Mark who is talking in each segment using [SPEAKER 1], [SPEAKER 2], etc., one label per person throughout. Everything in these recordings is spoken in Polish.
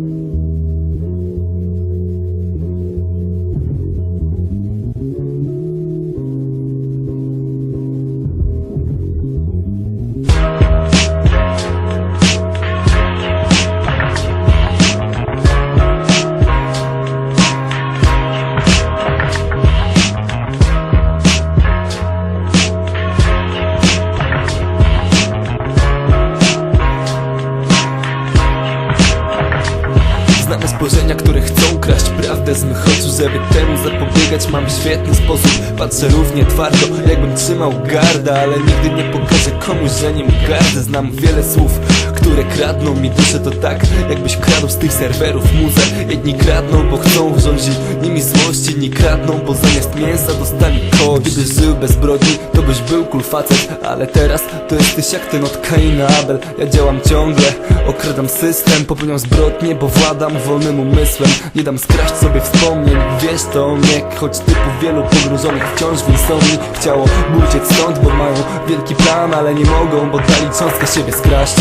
[SPEAKER 1] Thank you. Spojrzenia, które chcą kraść prawdę z mych oczu. Żeby temu zapobiegać mam świetny sposób. Patrzę równie twardo, jakbym trzymał garda Ale nigdy nie pokażę komuś, że nim gardzę Znam wiele słów, które kradną mi duszę To tak, jakbyś kradł z tych serwerów muzę. Jedni kradną, bo chcą rządzić nimi złość Inni kradną, bo zamiast mięsa dostali kość. Gdybyś żył bez zbrodni, to byś był kul facet. Ale teraz to jesteś jak ten od Kaina Abel. Ja działam ciągle, okradam system Popełniam zbrodnie, bo władam wolnym umysłem. Nie dam skraść sobie wspomnień, wiesz to o mnie. Choć typów wielu pogrążonych wciąż w insomni. Chciało uciec stąd, bo mają wielki plan Ale nie mogą, bo dali cząstkę siebie skraść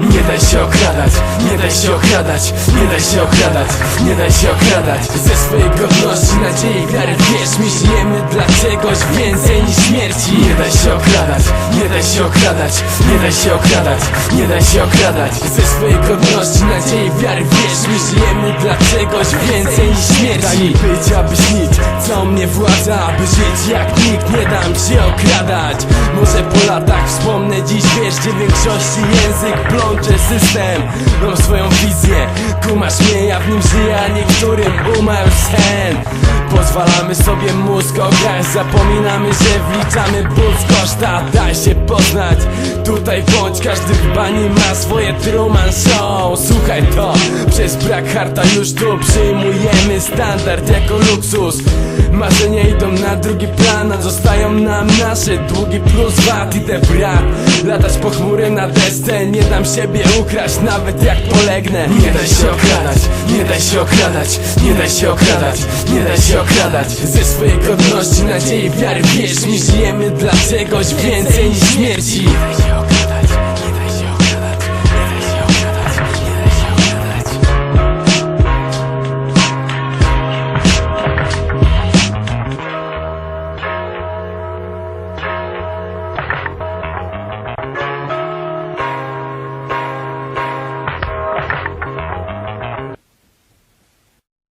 [SPEAKER 2] Nie daj się okradać, nie daj się okradać, nie daj się okradać, nie daj się okradać. Ze swojej godności, nadziei, wiary Wierz mi, żyjemy dla czegoś więcej niż śmierci. Nie daj się okradać, nie daj się okradać, nie daj się okradać, nie daj się okradać. Ze swojej godności, nadziei, wiary Wierz mi, żyjemy dla czegoś więcej niż śmierci. Daj mi być, abyś nic, co mnie władza Aby żyć jak nie dam się okradać. Może po latach wspomnę dziś, wiesz, gdzie w większości język plącze system. Mam swoją wizję, kumasz mnie, ja w nim żyję, a niektórym umarł sen Pozwalamy sobie mózg ograć, zapominamy, że wliczamy ból koszta Daj się poznać, tutaj bądź, każdy chyba nie ma swoje Truman Show. Słuchaj to, przez brak harta już tu przyjmujemy standard jako luksus. Marzenia idą na drugi plan, a zostają nam nasze długi plus VAT i te brak Latać po chmury na desce, nie dam siebie ukraść nawet jak polegnę. Nie daj się okradać, nie daj się okradać, nie daj się okradać, nie daj się okradać Ze swojej godności, nadziei, wiary, wierz mi, żyjemy dla czegoś więcej niż śmierci